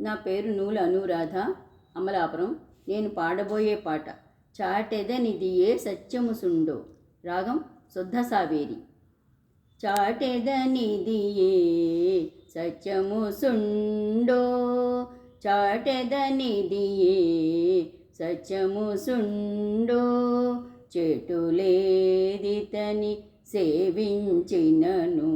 నా పేరు నూల అనురాధ అమలాపురం. నేను పాడబోయే పాట. చాటెదనిదియే ఏ సత్యము సుండో. రాగం శుద్ధ సావేరి. చాటెదనిది ఏ సత్యము సుండో. చాటెదనిది ఏ సత్యము సుండో. చెటులేదితని సేవించినను.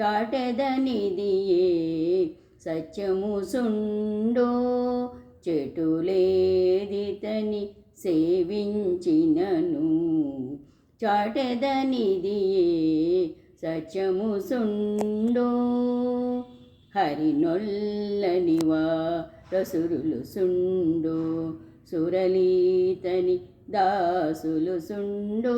చాటెదనిది ఏ సత్యము సుండో చెటులేదితని సేవించినను. చాటదనిదియే సత్యము సుండో హరినొల్లనివా రసురులు సుండో సురలీతని దాసులు సుండో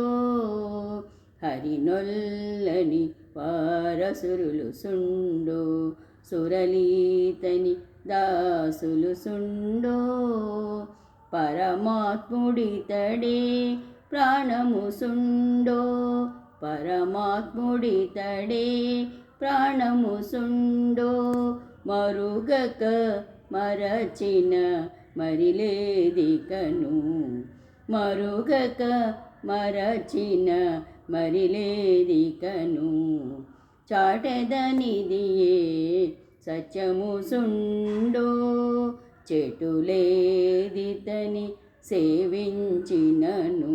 హరినొల్లని వారసురులు సుండో సురలీతని దాసులు సుండో పరమాత్ముడితడే ప్రాణము సుండో పరమాత్ముడితడే ప్రాణము సుండో మరుగక మరచిన మరిలేదికను మరుగక మరచిన మరిలేదికను చాటెదనిదియే సత్యము సుండో చెటులేదితని సేవించినను.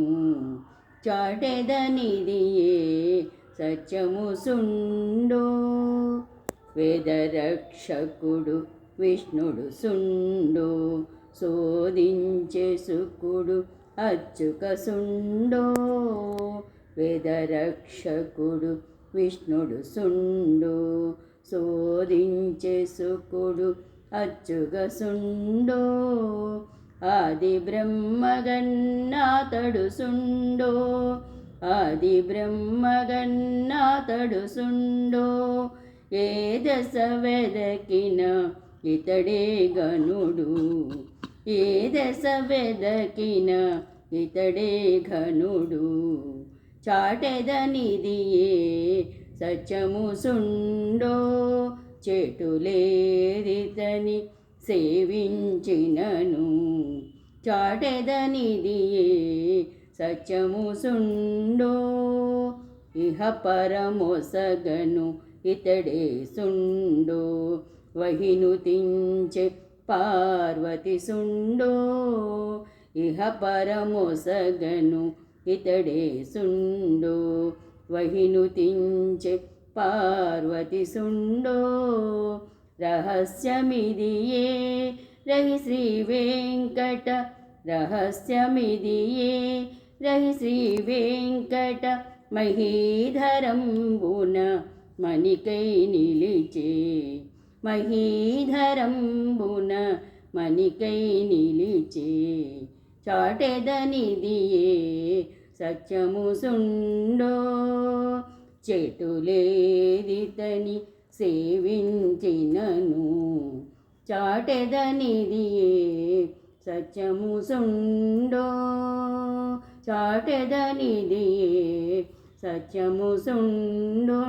చాటెదనిదియే సత్యము సుండో వేదరక్షకుడు విష్ణుడు సుండో శోధించే సుకుడు అచ్చుక సుండో వేదరక్షకుడు విష్ణుడు సుండో శోధించే సుకుడు అచ్చుగ సుండో. ఆది బ్రహ్మగన్నాతడు సుండో ఆది బ్రహ్మగన్నాతడు సుండో. ఏ దశ వెదకిన ఇతడే గనుడు ఏ దశ వెదకిన ఇతడే ఘనుడు. చాటెదనిదియే సత్యము సుండో చెటులేరితని సేవించినను. చాటెదనిదియే సత్యము సుండో ఇహ పరమొసగను ఇతడే సుండో వహినుతించె పార్వతి సుండో ఇహ పరమొసగను ఇతడే సుండో వహినుతించె పార్వతి సుండో. రహస్యమిదియే రహి శ్రీ వెంకట రహస్యమిదియే రహి శ్రీ వెంకట మహీధరంబున మణికై నిలిచే. మహీధరంబున మణికై నిలిచే. చాటెదనిదియే సత్యము సుండో చెటులేదితని సేవించినను. చాటెదనిదియే సత్యము సుండో చాటెదనిదియే సత్యము సుండో.